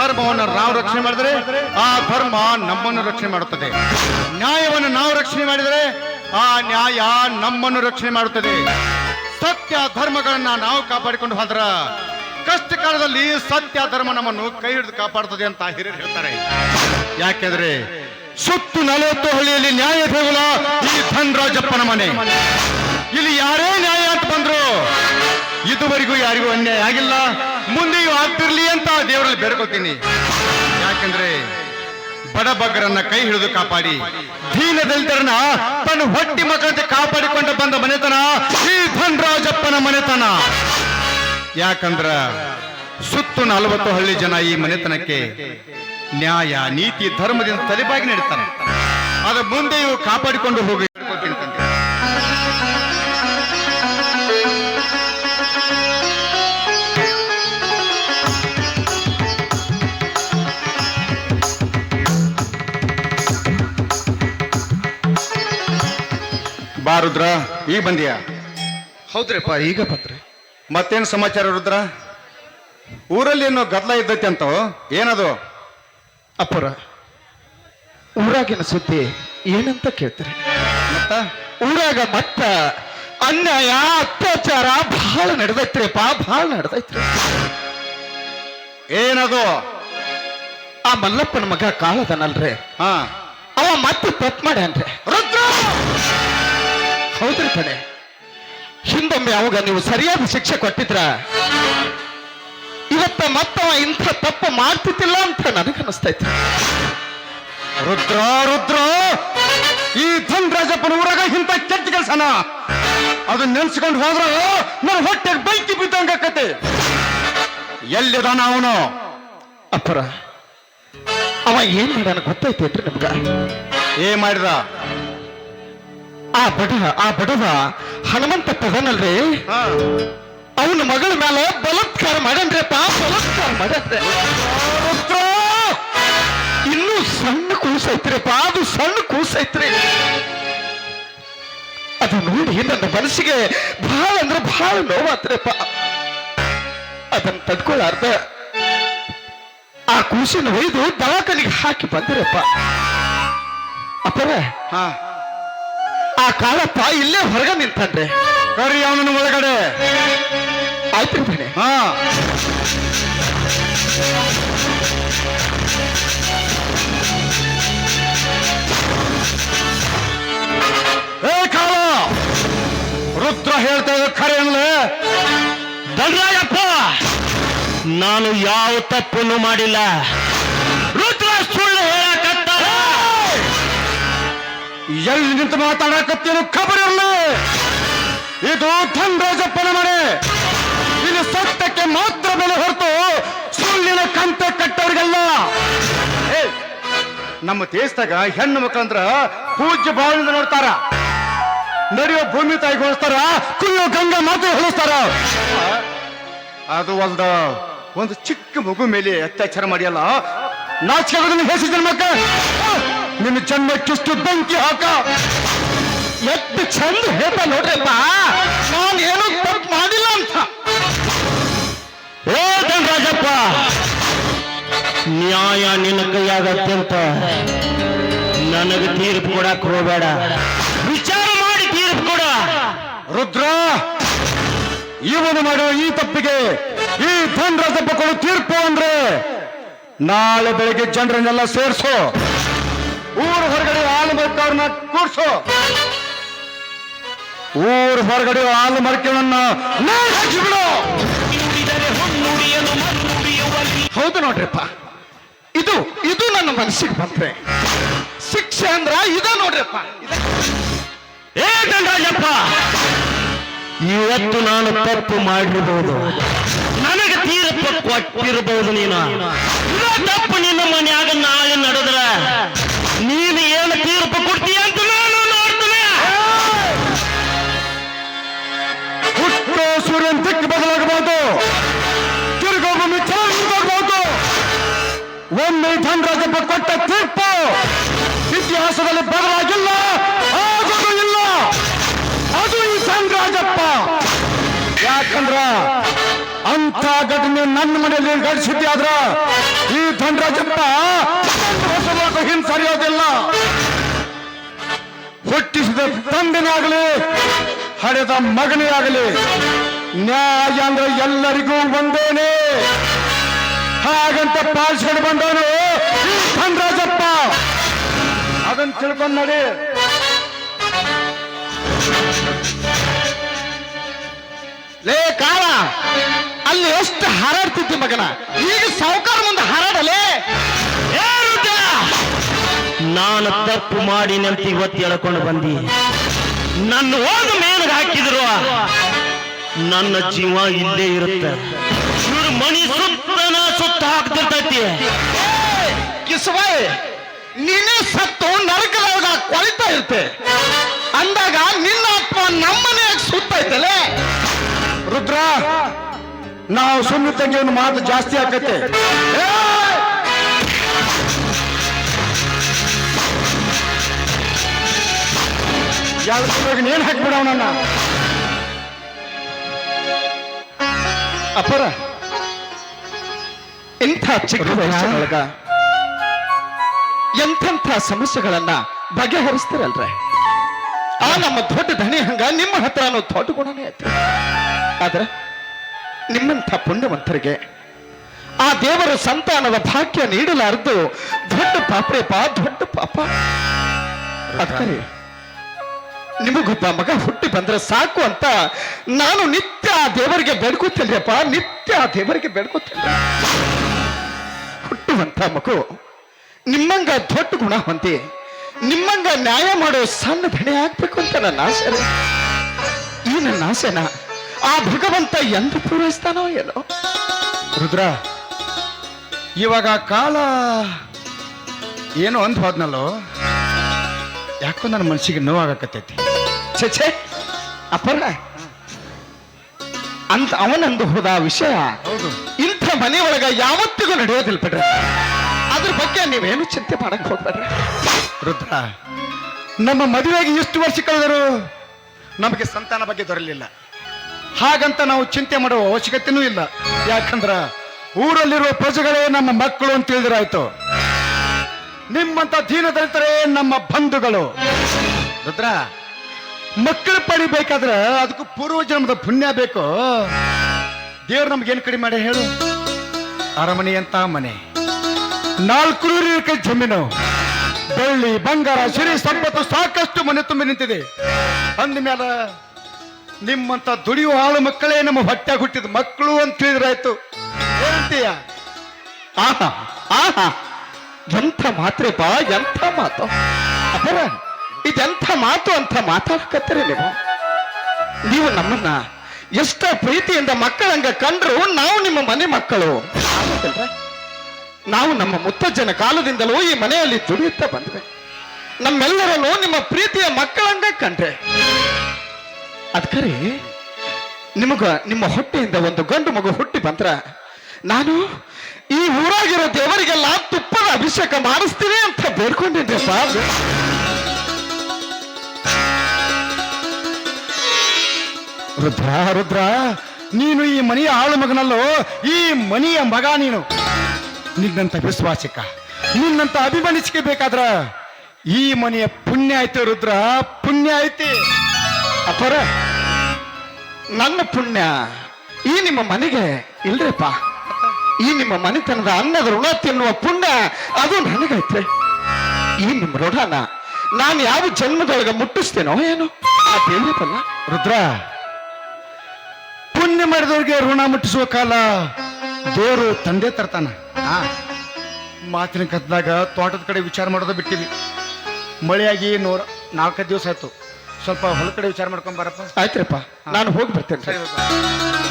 ಧರ್ಮವನ್ನು ನಾವು ರಕ್ಷಣೆ ಮಾಡಿದರೆ ಆ ಧರ್ಮ ನಮ್ಮನ್ನು ರಕ್ಷಣೆ ಮಾಡುತ್ತದೆ. ನ್ಯಾಯವನ್ನು ನಾವು ರಕ್ಷಣೆ ಮಾಡಿದರೆ ಆ ನ್ಯಾಯ ನಮ್ಮನ್ನು ರಕ್ಷಣೆ ಮಾಡುತ್ತದೆ. ಸತ್ಯ ಧರ್ಮಗಳನ್ನ ನಾವು ಕಾಪಾಡಿಕೊಂಡು ಹೋದ್ರ ಕಷ್ಟ ಕಾಲದಲ್ಲಿ ಸತ್ಯ ಧರ್ಮ ನಮ್ಮನ್ನು ಕೈ ಹಿಡಿದು ಕಾಪಾಡುತ್ತದೆ ಅಂತ ಹಿರಿಯರು ಹೇಳ್ತಾರೆ. ಯಾಕೆಂದ್ರೆ ಸುತ್ತು ನಲವತ್ತು ಹಳ್ಳಿಯಲ್ಲಿ ನ್ಯಾಯ ದೇಗುಲ, ಈ ಧನ್ರಾಜಪ್ಪನ ಮನೆ. ಇಲ್ಲಿ ಯಾರೇ ನ್ಯಾಯ ಅಂತ ಬಂದ್ರು ಇದುವರೆಗೂ ಯಾರಿಗೂ ಅನ್ಯಾಯ ಆಗಿಲ್ಲ. ಮುಂದೆಯೂ ಆಗ್ತಿರ್ಲಿ ಅಂತ ದೇವರಲ್ಲಿ ಬೇಡ್ಕೊತೀನಿ ಯಾಕಂದ್ರೆ ಬಡಬಗ್ಗರನ್ನ ಕೈ ಹಿಡಿದು ಕಾಪಾಡಿ, ದೀನ ದಲಿತರನ್ನ ತನ್ನ ಹೊಟ್ಟಿ ಮಕ್ಕಳಂತೆ ಕಾಪಾಡಿಕೊಂಡು ಬಂದ ಮನೆತನ ಈ ಧನ್ರಾಜಪ್ಪನ ಮನೆತನ. ಯಾಕಂದ್ರ ಸುತ್ತು ನಲವತ್ತು ಹಳ್ಳಿ ಜನ ಈ ಮನೆತನಕ್ಕೆ ನ್ಯಾಯ, ನೀತಿ, ಧರ್ಮದಿಂದ ತಲೆಬಾಗಿ ನಡೀತಾರೆ. ಅದ ಮುಂದೆಯೂ ಕಾಪಾಡಿಕೊಂಡು ಹೋಗಿ ರುದ್ರ ಈಗ ಬಂದಿಯಾ? ಹೌದ್ರಿಪ್ಪ ಈಗ ಬಂದ್ರಿ. ಮತ್ತೇನು ಸಮಾಚಾರ ರುದ್ರ? ಊರಲ್ಲಿ ಏನೋ ಗದ್ದಲ ಇದ್ದೈತೆ ಅಂತ ಏನದು? ಅಪ್ಪರ ಊರಾಗಿನ ಸುದ್ದಿ ಏನಂತ ಕೇಳ್ತಾರೆ? ಮತ್ತ? ಊರಾಗ ಮತ್ತ ಅನ್ಯಾಯ ಅತ್ಯಾಚಾರ ಬಹಳ ನಡೆದೈತ್ರಿಪ್ಪ ಬಹಳ ನಡೆದೈತ್ರಿ. ಏನದು? ಆ ಮಲ್ಲಪ್ಪನ ಮಗ ಕಾಳದನಲ್ರಿ. ಹಾ. ಅವ ಮತ್ತೆ ತಪ್ಪು ಮಾಡ್ಯಾನ್ರಿ. ರುದ್ರ! ಹೌದ್ರಿ ಕಡೆ ಹಿಂದೊಮ್ಮೆ ಅವಾಗ ನೀವು ಸರಿಯಾದ ಶಿಕ್ಷೆ ಕೊಟ್ಟಿದ್ರ. ಇವತ್ತ ಮತ್ತವ ಇಂಥ ತಪ್ಪು ಮಾಡ್ತಿದ್ದಿಲ್ಲ ಅಂತ ನನಗನ್ನಿಸ್ತೈತಿ ರುದ್ರ ರುದ್ರ! ಈ ಧನ್ರಾಜಪ್ಪನ ಊರಾಗ ಇಂಥ ಕೆಟ್ಟ ಕೆಲಸನ? ಅದನ್ನ ನೆನ್ಸ್ಕೊಂಡು ಹೋದ್ರ ನನ್ನ ಹೊಟ್ಟೆ ಬೈಕಿ ಬಿದ್ದಂಗ ಆಕತೆ. ಎಲ್ಲಿದಾನ ಅವನು? ಅಪ್ಪರ ಅವ ಏನ್ ಮಾಡ್ಯಾನ ಗೊತ್ತೈತೇನ್ರಿ ನಿಮ್ಗ? ಏ ಮಾಡಿದ? ಆ ಬಡ ಆ ಬಡವ ಹನುಮಂತ ತಗನಲ್ರಿ ಅವನ ಮಗಳ ಮೇಲೆ ಬಲತ್ಕಾರ ಮಾಡ್ಯಾನ್ರಿಪ್ಪ ಬಲತ್ಕಾರ ಮಾಡನ್ರಿ ಇನ್ನೂ ಸಣ್ಣ ಕೂಸೈತ್ರಿಪ್ಪ ಅದು ಸಣ್ಣ ಕೂಸೈತ್ರಿ ಅದು ನೋಡಿ ನನ್ನ ಮನಸ್ಸಿಗೆ ಬಹಳ ಅಂದ್ರೆ ಬಹಳ ನೋವಾತ್ರಿಪ್ಪ ಅದನ್ನ ತಡ್ಕೊಳ್ಳಾರ್ದ ಆ ಕೂಸಿನ ಒಯ್ದು ದವಾಖಾನಿಗೆ ಹಾಕಿ ಬಂದಿರಪ್ಪ ಅಪ್ಪರ ಹಾ. ಆ ಕಾಳಪ್ಪ ಇಲ್ಲೇ ಹೊರಗೆ ನಿಂತಾನ್ರಿ. ಕರಿ ಅವನನ್ನು ಒಳಗಡೆ. ಆಯ್ತು ಬಿಡಿ ಹಾ. ಏ ಕಾಲ ರುದ್ರ ಹೇಳ್ತಾ ಇದ್ದ ಖರೆ ಅನ್ಲೆ? ದಂಡರಾಯಪ್ಪ ನಾನು ಯಾವ ತಪ್ಪನ್ನು ಮಾಡಿಲ್ಲ. ಎಲ್ಲಿ ನಿಂತು ಮಾತಾಡಕತ್ತೇನು ಖಬರ್ ಇರಲಿ. ಇದು ಧನ್ರಾಜಪ್ಪನ ಮನೆ ಇಲ್ಲಿ ಸತ್ಯಕ್ಕೆ ಮಾತ್ರ ಬೆಲೆ ಹೊರತು ಸುಳ್ಳಿನ ಕಂತೆ ಕಟ್ಟವರಿಗೆಲ್ಲ ನಮ್ಮ ದೇಶದಾಗ ಹೆಣ್ಣು ಮಕ್ಕಳಂದ್ರ ಪೂಜ್ಯ ಭಾವನೆಯಿಂದ ನೋಡ್ತಾರ. ನಡೆಯೋ ಭೂಮಿ ತಾಯಿ ಹೋಲಿಸ್ತಾರ ಕುಯ್ಯೋ ಗಂಗಾ ಮಾತ್ರ ಹೋಲಿಸ್ತಾರ ಅದು ಅಲ್ದ ಒಂದು ಚಿಕ್ಕ ಮಗು ಮೇಲೆ ಅತ್ಯಾಚಾರ ಮಾಡಿಯಲ್ಲ. ನಾಚಿಕೆ ಆಗೋದನ್ನ ಹೆಸಿದ ಮಕ್ಕ ನಿನ್ನ ಚಂದಕ್ಕಿಷ್ಟು ಬೆಂಕಿ ಹಾಕ. ಎಷ್ಟು ಚಂದ ಹೇಳ್ತಾ ನೋಡ್ರಪ್ಪ. ನಾನು ಏನು ತಪ್ಪು ಮಾಡಿಲ್ಲ ಅಂತ. ಏ ರಾಜಪ್ಪ ನ್ಯಾಯ ನಿನ್ನ ಕೈಯಾಗತ್ತೆ ಅಂತ ನನಗೆ ತೀರ್ಪು ಕೊಡಕ್ ಹೋಗಬೇಡ. ವಿಚಾರ ಮಾಡಿ ತೀರ್ಪು ಕೊಡ. ರುದ್ರ, ಇವನು ಮಾಡುವ ಈ ತಪ್ಪಿಗೆ ಈ ಧನ್ರಾಜಪ್ಪ ಕೊಡು ತೀರ್ಪು ಅಂದ್ರೆ ನಾಳೆ ಬೆಳಿಗ್ಗೆ ಜನರನ್ನೆಲ್ಲ ಸೇರಿಸು. ಊರು ಹೊರಗಡೆ ಹಾಲು ಮರ್ಕವ್ರನ್ನ ಕೂರ್ಸು ಊರು ಹೊರಗಡೆ ಹಾಲು ಮರ್ಕವನ್ನ ಹೌದು ನೋಡ್ರಿಪ್ಪ. ಇದು ಇದು ನನ್ನ ಮನಸ್ಸಿಗೆ ಬಂದ್ರೆ. ಶಿಕ್ಷೆ ಅಂದ್ರ ಇದ ನೋಡ್ರಿಪ್ಪ. ಏ ದಂಡರಾಜಪ್ಪ ಇವತ್ತು ನಾನು ತಪ್ಪು ಮಾಡಿರಬಹುದು ನನಗೆ ತೀರಪ್ಪ ಕೊಟ್ಟಿರಬಹುದು ನೀನು. ತಪ್ಪು ನಿನ್ನ ಮನೆಯಾಗ ನಾಳೆ ನಡೆದ್ರ. ತೀರ್ಪು ಕೊಡ್ತೀಯ ಅಂತ ನಾನು ನೋಡ್ತೇನೆ. ಹುಟ್ಟು ಸೂರ್ಯನ್ ದಿಕ್ಕು ಬದಲಾಗಬಹುದು ತಿರುಗೋಭೂಮಿ ಚೆನ್ನಾಗಬಹುದು ಒಮ್ಮೆ ಧನರಾಜಪ್ಪ ಕೊಟ್ಟ ತೀರ್ಪು ಇತಿಹಾಸದಲ್ಲಿ ಬದಲಾಗಿಲ್ಲ, ಆಗೋದು ಇಲ್ಲ. ಅದು ಈ ಧನರಾಜಪ್ಪ ಯಾಕಂದ್ರ ಅಂತ ಘಟನೆ ನನ್ನ ಮನೆಯಲ್ಲಿ ಗಳಿಸಿದ್ದೆ ಆದ್ರ ಈ ಧನರಾಜಪ್ಪ ಸರಿಯೋದಿಲ್ಲ ಆಗಲಿ ಹಡೆದ ಮಗನೇ ಆಗಲಿ ನ್ಯಾಯ ಅಂದ್ರೆ ಎಲ್ಲರಿಗೂ ಒಂದೇನೆ. ಹಾಗಂತ ಪಾಲಿಸ್ಕೊಂಡು ಬಂದವನು ಈ ಧನರಾಜಪ್ಪ. ಅದನ್ನ ತಿಳ್ಕೊಂಡ್ ನಡಿ. ಲೇ ಕಾಳ, ಅಲ್ಲಿ ಎಷ್ಟು ಹಾರಾಡ್ತಿದ್ದಿ ಮಗನ? ಈಗ ಸಾವುಕಾರ ಮುಂದೆ ಹಾರಾಡಲೇ! ನಾನು ತಪ್ಪು ಮಾಡಿ ಅಂತ ಇವತ್ತು ಹೇಳ್ಕೊಂಡು ಬಂದಿ. ನನ್ನ ಹೋದ ಮೇಲೆ ಹಾಕಿದ್ರು. ನನ್ನ ಜೀವ ಇಲ್ಲೇ ಇರುತ್ತೆ. ಮಣಿ ಸುತ್ತನ ಸುತ್ತ ಹಾಕ್ತಿರ್ತೈತಿ. ಕಿಸುವಾಯ್ ನೀನೇ ಸತ್ತು ನರಕದಾಗ ಕೊಳಿತಾ ಇರ್ತೆ. ಅಂದಾಗ ನಿನ್ನ ಅಪ್ಪ ನಮ್ಮನೆ ಸುತ್ತೈತಲೆ? ರುದ್ರ ನಾವು ಸುಮ್ಮನೆ ತಂಗಿಯನ್ನು ಮಾತು ಜಾಸ್ತಿ ಆಕತ್ತೆ. ಯಾವ್ದು ಏನ್ ಹಾಕ್ಬಿಡ ಅವನನ್ನ ಅಪರ ಇಂಥ ಚಿಕ್ಕ ವಯಸ್ಸಿನೊಳಗ ಎಂಥೆಂಥ ಸಮಸ್ಯೆಗಳನ್ನ ಬಗೆಹರಿಸ್ತಿರಲ್ರೆ? ಆ ನಮ್ಮ ದೊಡ್ಡ ಧಣಿ ಹಂಗ ನಿಮ್ಮ ಹತ್ರನೂ ದೊಡ್ಡ ಗುಣನೇ ಐತಿ. ಆದ್ರೆ ನಿಮ್ಮಂಥ ಪುಣ್ಯವಂತರಿಗೆ ಆ ದೇವರ ಸಂತಾನದ ಭಾಗ್ಯ ನೀಡಲಾರದು ದೊಡ್ಡ ಪಾಪ್ರೇಪ ದೊಡ್ಡ ಪಾಪ. ಅದ್ಕರಿ ನಿಮಗೊಬ್ಬ ಮಗ ಹುಟ್ಟಿ ಬಂದ್ರೆ ಸಾಕು ಅಂತ ನಾನು ನಿತ್ಯ ಆ ದೇವರಿಗೆ ಬೇಡ್ಕೋತೇನೆಯಪ್ಪ ನಿತ್ಯ ಆ ದೇವರಿಗೆ ಬೇಡ್ಕೋತಿಲ್ಲ ಹುಟ್ಟುವಂತ ಮಗು ನಿಮ್ಮಂಗ ದೊಡ್ಡ ಗುಣ ಹೊಂದಿ, ನಿಮ್ಮಂಗ ನ್ಯಾಯ ಮಾಡೋ ಸಣ್ಣ ಬೆಣೆ ಆಗ್ಬೇಕು ಅಂತ ನನ್ನ ಆಸೆ. ಈ ನನ್ನ ಆಸೆನ ಆ ಭಗವಂತ ಎಂದು ಪೂರೈಸ್ತಾನೋ ಏನೋ. ರುದ್ರ, ಇವಾಗ ಕಾಲ ಏನೋ ಅಂತ ಹೋದ್ನಲ್ಲೋ ಯಾಕೋ ನನ್ನ ಮನಸ್ಸಿಗೆ ನೋವಾಗಕತ್ತೈತಿ. ಛೆ ಅಪರ ಅಂತ ಅವನಂದು ಹೋದ ವಿಷಯ. ಇಂಥ ಮನೆಯೊಳಗ ಯಾವತ್ತಿಗೂ ನಡೆಯೋದಿಲ್ಲ ಬಿಡ್ರಿ. ಅದ್ರ ಬಗ್ಗೆ ನೀವೇನು ಚಿಂತೆ ಮಾಡಕ್ ಹೋಗ್ಬೇಡ್ರಿ. ರುದ್ರ ನಮ್ಮ ಮದುವೆಗೆ ಎಷ್ಟು ವರ್ಷ ಕಳೆದರು? ನಮಗೆ ಸಂತಾನ ಬಗ್ಗೆ ದೊರಲಿಲ್ಲ. ಹಾಗಂತ ನಾವು ಚಿಂತೆ ಮಾಡುವ ಅವಶ್ಯಕತೆನೂ ಇಲ್ಲ. ಯಾಕಂದ್ರ ಊರಲ್ಲಿರುವ ಪ್ರಜೆಗಳೇ ನಮ್ಮ ಮಕ್ಕಳು ಅಂತ ತಿಳಿದ್ರಾಯ್ತು. ನಿಮ್ಮಂತ ದೀನದಲಿತರೇ ನಮ್ಮ ಬಂಧುಗಳು. ರುದ್ರ ಮಕ್ಕಳು ಪಡಿಬೇಕಾದ್ರೆ ಅದಕ್ಕೂ ಪೂರ್ವಜನ್ಮದ ಪುಣ್ಯ ಬೇಕು. ದೇವ್ರು ನಮ್ಗೇನು ಕಡಿಮೆ ಮಾಡಿ ಹೇಳು? ಅರಮನೆ ಅಂತ ಮನೆ. ನಾಲ್ಕು ನೂರು ಜಮೀನು. ಬೆಳ್ಳಿ, ಬಂಗಾರ, ಸಿರಿ ಸಂಪತ್ತು ಸಾಕಷ್ಟು ಮನೆ ತುಂಬಿ ನಿಂತಿದೆ. ಅಂದ ಮೇಲೆ ನಿಮ್ಮಂತ ದುಡಿಯುವ ಹಾಳು ಮಕ್ಕಳೇ ನಮ್ಮ ಹೊಟ್ಟೆ ಹುಟ್ಟಿದ ಮಕ್ಕಳು ಅಂತ ತಿಳಿದ್ರಾಯ್ತು. ಏನಂತೀಯ? ಆಹಾ ಆಹಾ. ಎಂಥ ಮಾತ್ರೇಪ ಎಂಥ ಮಾತು. ಅಪರ ಇದೆಂಥ ಮಾತು ಅಂತ ಮಾತಾಡ್ಕತ್ತೀರಿ ನೀವು? ನೀವು ನಮ್ಮನ್ನ ಎಷ್ಟೋ ಪ್ರೀತಿಯಿಂದ ಮಕ್ಕಳಂಗ ಕಂಡ್ರು ನಾವು ನಿಮ್ಮ ಮನೆ ಮಕ್ಕಳು? ನಾವು ನಮ್ಮ ಮುತ್ತಜ್ಜನ ಕಾಲದಿಂದಲೂ ಈ ಮನೆಯಲ್ಲಿ ದುಡಿಯುತ್ತಾ ಬಂದ್ವಿ. ನಮ್ಮೆಲ್ಲರಲ್ಲೂ ನಿಮ್ಮ ಪ್ರೀತಿಯ ಮಕ್ಕಳಂಗ ಕಂಡ್ರೆ. ಅದ್ಕರಿ ನಿಮಗ ನಿಮ್ಮ ಹೊಟ್ಟೆಯಿಂದ ಒಂದು ಗಂಡು ಮಗು ಹುಟ್ಟಿ ಬಂದ್ರ ನಾನು ಈ ಊರಾಗಿರೋ ದೇವರಿಗೆಲ್ಲ ತುಪ್ಪದ ಅಭಿಷೇಕ ಮಾಡಿಸ್ತೀನಿ ಅಂತ ಬೇಡ್ಕೊಂಡಿದ್ರಪ್ಪ ರುದ್ರ ರುದ್ರ, ನೀನು ಈ ಮನೆಯ ಆಳು ಮಗನಲ್ಲೋ? ಈ ಮನೆಯ ಮಗ ನೀನು. ನಿನ್ನಂತ ವಿಶ್ವಾಸಿಕ ನಿನ್ನಂತ ಅಭಿಮಾನಿಸಿಕೆ ಬೇಕಾದ್ರ ಈ ಮನೆಯ ಪುಣ್ಯ ಐತೆ ರುದ್ರ, ಪುಣ್ಯ ಐತಿ ಅಪರ, ನನ್ನ ಪುಣ್ಯ, ಈ ನಿಮ್ಮ ಮನೆಗೆ ಇಲ್ರಿಪ್ಪ. ಈ ನಿಮ್ಮ ಮನೆತನದ ಅನ್ನದ ಋಣ ತಿನ್ನುವ ಪುಣ್ಯ, ಅದು ನನಗೈತೆ ಈ ನಿಮ್ಮ ಋಣನ ನಾನು ಯಾವ ಜನ್ಮದೊಳಗೆ ಮುಟ್ಟಿಸ್ತೇನೋ ಏನು. ಆ ರುದ್ರ ಪುಣ್ಯ ಮಾಡಿದವ್ರಿಗೆ ಋಣ ಮುಟ್ಟಿಸುವ ಕಾಲ. ದೇವರು ತಂದೆ ತರ್ತಾನ. ಮಾತಿನ ಕತ್ದಾಗ ತೋಟದ ಕಡೆ ವಿಚಾರ ಮಾಡೋದು ಬಿಟ್ಟಿವಿ. ಮಳೆಯಾಗಿ ನೂರ ನಾಲ್ಕೈದು ದಿವಸ ಆಯ್ತು. ಸ್ವಲ್ಪ ಹೊಲ ಕಡೆ ವಿಚಾರ ಮಾಡ್ಕೊಂಡ್ ಬರಪ್ಪ. ಆಯ್ತ್ರಪ್ಪ. ನಾನು ಹೋಗಿ ಬರ್ತೇನೆ.